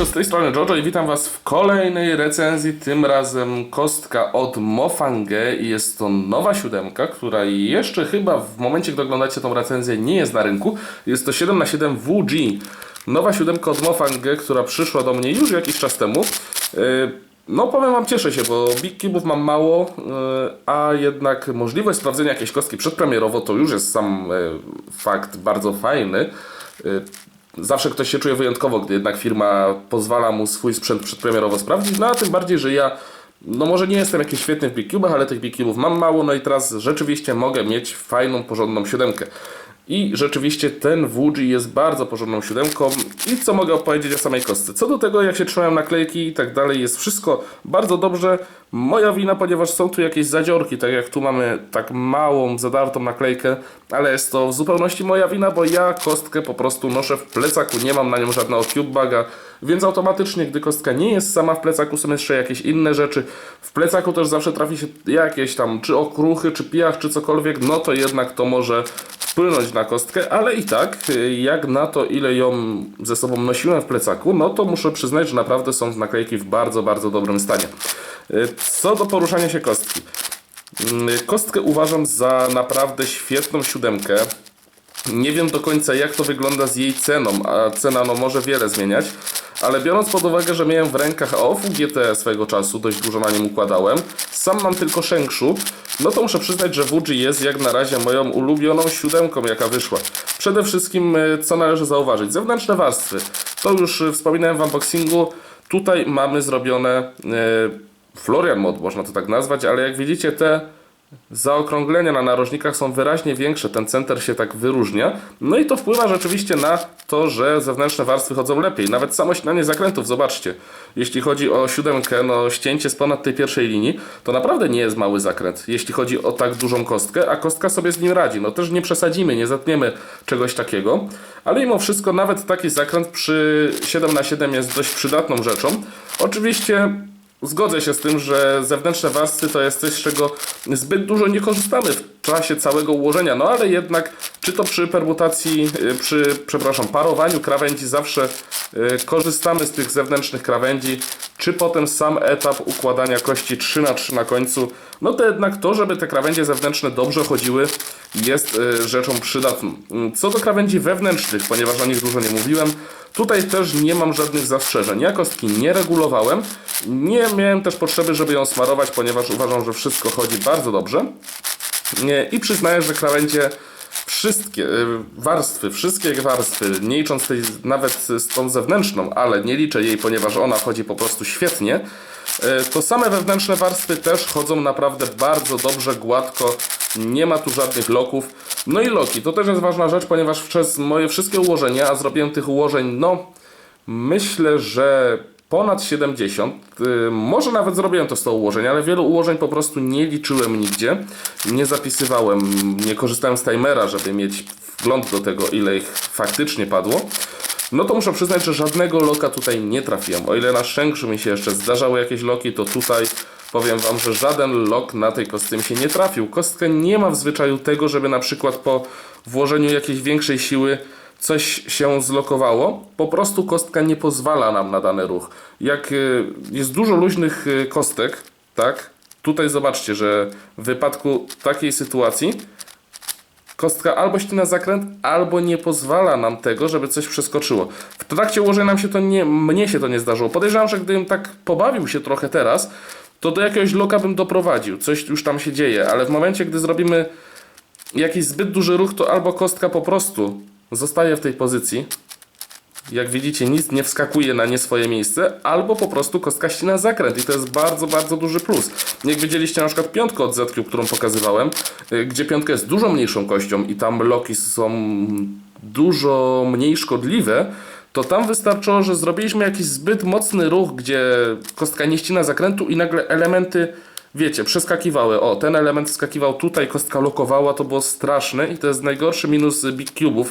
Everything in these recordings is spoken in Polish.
Siemanko, z tej strony Jojo i witam Was w kolejnej recenzji, tym razem kostka od Mofange i jest to nowa siódemka, która jeszcze chyba w momencie, gdy oglądacie tą recenzję nie jest na rynku. Jest to 7x7 WG. Nowa siódemka od Mofange, która przyszła do mnie już jakiś czas temu. Yy, No powiem Wam, cieszę się, bo Big Cube'ów mam mało, yy, a jednak możliwość sprawdzenia jakiejś kostki przedpremierowo to już jest sam yy, fakt bardzo fajny. Zawsze ktoś się czuje wyjątkowo, gdy jednak firma pozwala mu swój sprzęt przedpremierowo sprawdzić, no a tym bardziej, że ja no może nie jestem jakiś świetny w Big Cube'ach, ale tych Big Cube'ów mam mało, no i teraz rzeczywiście mogę mieć fajną, porządną siódemkę. I rzeczywiście ten WG jest bardzo porządną siódemką. I co mogę opowiedzieć o samej kostce? Co do tego, jak się trzymają naklejki i tak dalej, jest wszystko bardzo dobrze. Moja wina, ponieważ są tu jakieś zadziorki, tak jak tu mamy tak małą, zadartą naklejkę, ale jest to w zupełności moja wina, bo ja kostkę po prostu noszę w plecaku, nie mam na nią żadnego cube baga, więc automatycznie, gdy kostka nie jest sama w plecaku, są jeszcze jakieś inne rzeczy. W plecaku też zawsze trafi się jakieś tam, czy okruchy, czy pijach, czy cokolwiek, no to jednak to może wpłynąć na kostkę, ale i tak, y, jak na to, ile ją ze sobą nosiłem w plecaku, no to muszę przyznać, że naprawdę są naklejki w bardzo, bardzo dobrym stanie. Y, Co do poruszania się kostki. Mm, Kostkę uważam za naprawdę świetną siódemkę. Nie wiem do końca jak to wygląda z jej ceną, a cena no może wiele zmieniać, ale biorąc pod uwagę, że miałem w rękach AOF GT swego czasu, dość dużo na nim układałem, sam mam tylko Shengshu, no to muszę przyznać, że WG jest jak na razie moją ulubioną siódemką jaka wyszła. Przede wszystkim e, co należy zauważyć, zewnętrzne warstwy. To już e, wspominałem w unboxingu, tutaj mamy zrobione e, Florian Mod, można to tak nazwać, ale jak widzicie te zaokrąglenia na narożnikach są wyraźnie większe, ten center się tak wyróżnia. No i to wpływa rzeczywiście na to, że zewnętrzne warstwy chodzą lepiej. Nawet samo ścinanie zakrętów, zobaczcie. Jeśli chodzi o siódemkę, no ścięcie z ponad tej pierwszej linii, to naprawdę nie jest mały zakręt, jeśli chodzi o tak dużą kostkę, a kostka sobie z nim radzi. No też nie przesadzimy, nie zatniemy czegoś takiego, ale mimo wszystko nawet taki zakręt przy 7x7 jest dość przydatną rzeczą. Oczywiście Zgodzę się z tym, że zewnętrzne warstwy to jest coś, z czego zbyt dużo nie korzystamy w czasie całego ułożenia, no ale jednak, czy to przy permutacji, y, przy, przepraszam, parowaniu krawędzi zawsze y, korzystamy z tych zewnętrznych krawędzi, czy potem sam etap układania kości 3 na 3 na końcu, no to jednak to, żeby te krawędzie zewnętrzne dobrze chodziły, jest y, rzeczą przydatną. Mm, Co do krawędzi wewnętrznych, ponieważ o nich dużo nie mówiłem, Tutaj też nie mam żadnych zastrzeżeń. Ja kostki nie regulowałem. Nie miałem też potrzeby, żeby ją smarować, ponieważ uważam, że wszystko chodzi bardzo dobrze. Nie, I przyznaję, że krawędzie wszystkie y, warstwy, wszystkie warstwy, nie licząc tej nawet z tą zewnętrzną, ale nie liczę jej, ponieważ ona chodzi po prostu świetnie, y, to same wewnętrzne warstwy też chodzą naprawdę bardzo dobrze, gładko, nie ma tu żadnych loków. No i loki, to też jest ważna rzecz, ponieważ przez moje wszystkie ułożenia, a zrobiłem tych ułożeń, no myślę, że ponad 70. y, Może nawet zrobiłem to 100 ułożeń, ale wielu ułożeń po prostu nie liczyłem nigdzie. Nie zapisywałem, nie korzystałem z timera, żeby mieć wgląd do tego, ile ich faktycznie padło. No to muszę przyznać, że żadnego loka tutaj nie trafiłem. O ile na Shengshu mi się jeszcze zdarzały jakieś loki, to tutaj powiem Wam, że żaden lok na tej kostce mi się nie trafił. Kostka nie ma w zwyczaju tego, żeby na przykład po włożeniu jakiejś większej siły coś się zlokowało. Po prostu kostka nie pozwala nam na dany ruch. Jak y, jest dużo luźnych y, kostek, tak? Tutaj zobaczcie, że w wypadku takiej sytuacji kostka albo ścina zakręt, albo nie pozwala nam tego, żeby coś przeskoczyło. W trakcie ułożenia nam się to nie, mnie się to nie zdarzyło. Podejrzewam, że gdybym tak pobawił się trochę teraz, to do jakiegoś loka bym doprowadził. Coś już tam się dzieje, ale w momencie, gdy zrobimy jakiś zbyt duży ruch, to albo kostka po prostu zostaje w tej pozycji. Jak widzicie, nic nie wskakuje na nie swoje miejsce, albo po prostu kostka ścina zakręt i to jest bardzo, bardzo duży plus. Jak widzieliście na przykład piątkę od ZQ, którą pokazywałem, y, gdzie piątka jest dużo mniejszą kością i tam loki są dużo mniej szkodliwe, to tam wystarczyło, że zrobiliśmy jakiś zbyt mocny ruch, gdzie kostka nie ścina zakrętu i nagle elementy wiecie, przeskakiwały. O, ten element wskakiwał tutaj, kostka lokowała, to było straszne i to jest najgorszy minus Big Cube'ów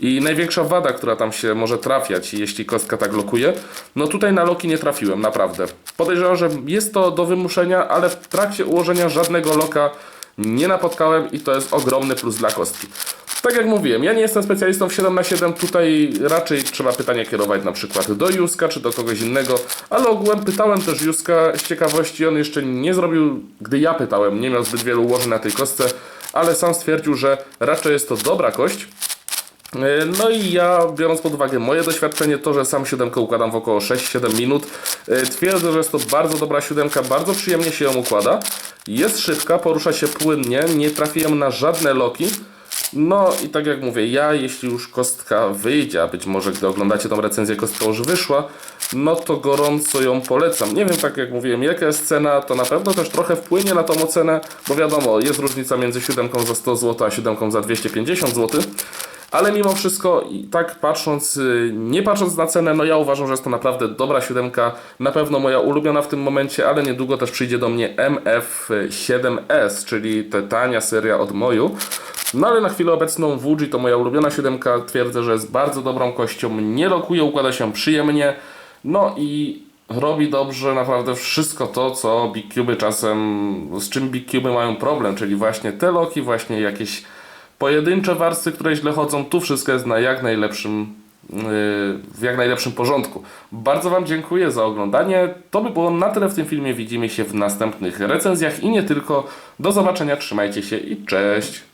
i największa wada, która tam się może trafiać, jeśli kostka tak lokuje. No tutaj na loki nie trafiłem, naprawdę. Podejrzewam, że jest to do wymuszenia, ale w trakcie ułożenia żadnego loka nie napotkałem i to jest ogromny plus dla kostki. Tak jak mówiłem, ja nie jestem specjalistą w 7 na 7 tutaj raczej trzeba pytania kierować na przykład do Juska czy do kogoś innego, ale ogółem pytałem też Juska z ciekawości, on jeszcze nie zrobił, gdy ja pytałem, nie miał zbyt wielu ułożeń na tej kostce, ale sam stwierdził, że raczej jest to dobra kość, E, No i ja, biorąc pod uwagę moje doświadczenie, to, że sam siódemkę układam w około 6-7 minut, e, twierdzę, że jest to bardzo dobra siódemka, bardzo przyjemnie się ją układa. Jest szybka, porusza się płynnie, nie trafiłem na żadne loki. No i tak jak mówię, ja jeśli już kostka wyjdzie, a być może gdy oglądacie tą recenzję, kostka już wyszła, no to gorąco ją polecam. Nie wiem, tak jak mówiłem, jaka jest cena, to na pewno też trochę wpłynie na tą ocenę, bo wiadomo, jest różnica między siódemką za 100 zł, a siódemką za 250 zł. Ale mimo wszystko, i tak patrząc, y, nie patrząc na cenę, no ja uważam, że jest to naprawdę dobra siódemka. Na pewno moja ulubiona w tym momencie, ale niedługo też przyjdzie do mnie MF7S, czyli ta tania seria od Moju. No ale na chwilę obecną Fuji to moja ulubiona siódemka. Twierdzę, że jest bardzo dobrą kością, nie lokuje, układa się przyjemnie. No i robi dobrze naprawdę wszystko to, co Big Cube czasem, z czym Big Cube mają problem, czyli właśnie te loki, właśnie jakieś pojedyncze warstwy, które źle chodzą, tu wszystko jest na jak najlepszym yy, w jak najlepszym porządku. Bardzo Wam dziękuję za oglądanie. To by było na tyle w tym filmie. Widzimy się w następnych recenzjach i nie tylko. Do zobaczenia, trzymajcie się i cześć!